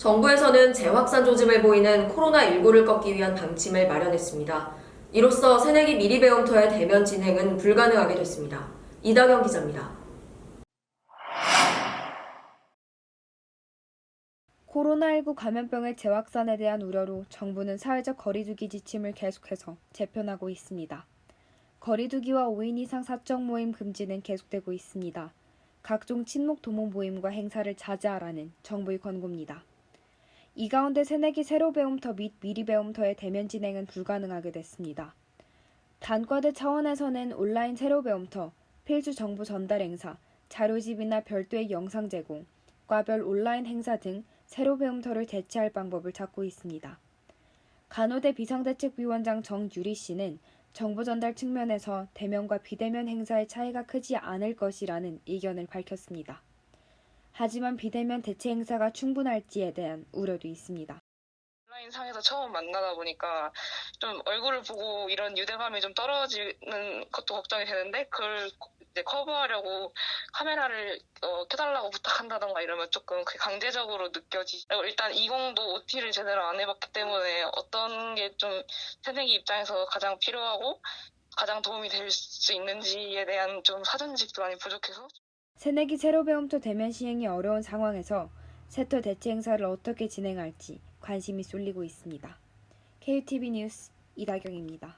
정부에서는 재확산 조짐을 보이는 코로나19를 꺾기 위한 방침을 마련했습니다. 이로써 새내기 미리 배움터의 대면 진행은 불가능하게 됐습니다. 이다경 기자입니다. 코로나19 감염병의 재확산에 대한 우려로 정부는 사회적 거리두기 지침을 계속해서 재편하고 있습니다. 거리두기와 5인 이상 사적 모임 금지는 계속되고 있습니다. 각종 친목 도모 모임과 행사를 자제하라는 정부의 권고입니다. 이 가운데 새내기 새로 배움터 및 미리 배움터의 대면 진행은 불가능하게 됐습니다. 단과대 차원에서는 온라인 새로 배움터, 필수 정보 전달 행사, 자료집이나 별도의 영상 제공, 과별 온라인 행사 등 새로 배움터를 대체할 방법을 찾고 있습니다. 간호대 비상대책위원장 정유리 씨는 정보 전달 측면에서 대면과 비대면 행사의 차이가 크지 않을 것이라는 의견을 밝혔습니다. 하지만 비대면 대체 행사가 충분할지에 대한 우려도 있습니다. 온라인 상에서 처음 만나다 보니까 좀 얼굴을 보고 이런 유대감이 좀 떨어지는 것도 걱정이 되는데 그걸 이제 커버하려고 카메라를 어, 켜달라고 부탁한다던가 이러면 조금 강제적으로 느껴지. 그리고 일단 20도 OT를 제대로 안 해봤기 때문에 어떤 게 좀 새내기 입장에서 가장 필요하고 가장 도움이 될 수 있는지에 대한 좀 사전지식도 많이 부족해서 새내기 새로 배움터 대면 시행이 어려운 상황에서 세터 대체 행사를 어떻게 진행할지 관심이 쏠리고 있습니다. KUTV 뉴스 이다경입니다.